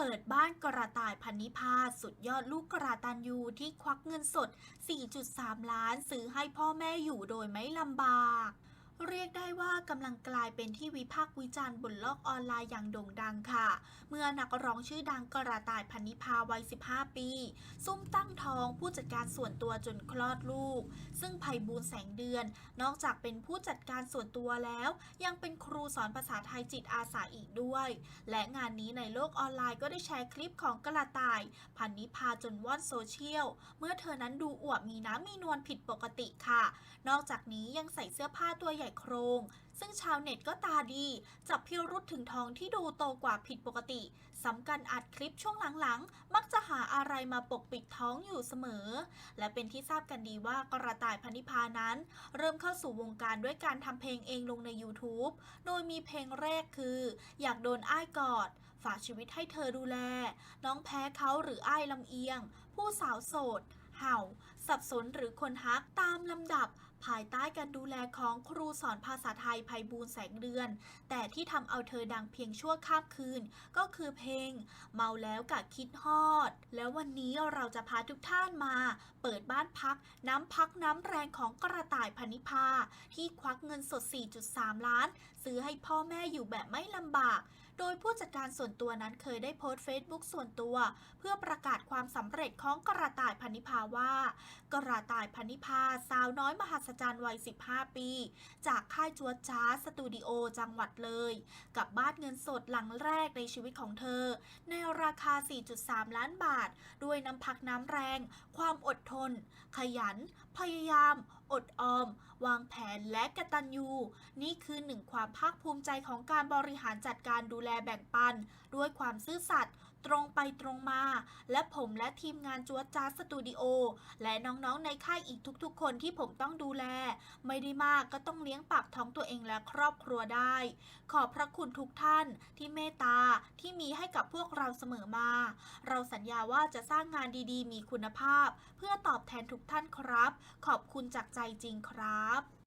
เปิดบ้านกระต่ายพันนิพาสุดยอดลูกกระตันยูที่ควักเงินสด 4.3 ล้านซื้อให้พ่อแม่อยู่โดยไม่ลำบาก เรียกได้ว่ากำลังกลายเป็นที่วิพากษ์วิจารณ์บนโลกออนไลน์อย่างโด่งดังค่ะ เมื่อนักร้องชื่อดังกระต่ายพันนิพาวัย 15 ปี ซุ่มตั้งท้องผู้จัดการส่วนตัวจนคลอดลูก ซึ่งไพบูลแสงเดือน นอกจากเป็นผู้จัดการส่วนตัวแล้ว ยังเป็นครูสอนภาษาไทยจิตอาสาอีกด้วย และงานนี้ในโลกออนไลน์ก็ได้แชร์คลิปของกระต่าย พันนิพาจนว่อนโซเชียล เมื่อเธอนั้นดูอวบมีน้ำมีนวลผิดปกติค่ะ นอกจากนี้ยังใส่เสื้อผ้าตัวใหญ่โครง ซึ่งชาวเน็ตก็ตาดี จับพิรุษถึงท้องที่ดูโตกว่าผิดปกติสำกันอัดคลิปช่วงหลังๆ มักจะหาอะไรมาปกปิดท้องอยู่เสมอ และเป็นที่ทราบกันดีว่ากระต่ายพันนิพานั้น เริ่มเข้าสู่วงการด้วยการทำเพลงเองลงใน YouTube โดยมีเพลงแรกคือ อยากโดนอ้ายกอด ฝากชีวิตให้เธอดูแล น้องแพ้เขาหรืออ้ายลำเอียง ผู้สาวโสด เห่า สับสนหรือคนฮักตามลำดับ ภายใต้การดูแลของครูสอนภาษาไทยไพบูลแสงเดือน แต่ที่ทำเอาเธอดังเพียงชั่วข้ามคืน ก็คือเพลง เมาแล้วกะคิดฮอด แล้ววันนี้เราจะพาทุกท่านมา เปิดบ้านพักน้ำพักน้ำแรงของกระต่ายพนิพา ที่ควักเงินสด 4.3 ล้าน ซื้อให้พ่อแม่อยู่แบบไม่ลำบาก โดยผู้จัดการส่วนตัวนั้นเคยได้โพสต์เฟซบุ๊กส่วนตัว เพื่อประกาศความสำเร็จของกระต่ายพนิพาว่า กระต่ายพนิพาสาวน้อยมหัศจรรย์วัย 15 ปี จากค่ายจัวจ้าสตูดิโอจังหวัดเลย กับบ้านเงินสดหลังแรกในชีวิตของเธอ ในราคา 4.3 ล้านบาท ด้วยน้ำพักน้ำแรง ความอดทน ขยัน พยายาม อดออม วางแผนและกะตัญญูนี่คือหนึ่งความภาคภูมิใจของการบริหารจัดการดูแลแบ่งปัน ด้วยความซื่อสัตย์ตรงไปตรงมา และผมและทีมงานจัวจ้าสตูดิโอและน้องๆในค่ายอีกทุกๆ คนที่ผมต้องดูแล ไม่ได้มากก็ต้องเลี้ยงปากท้องตัวเองและครอบครัวได้ ขอบพระคุณทุกท่านที่เมตตาที่มีให้กับพวกเราเสมอมา เราสัญญาว่าจะสร้างงานดีๆ มีคุณภาพ เพื่อตอบแทนทุกท่านครับ ขอบคุณจากใจจริงครับ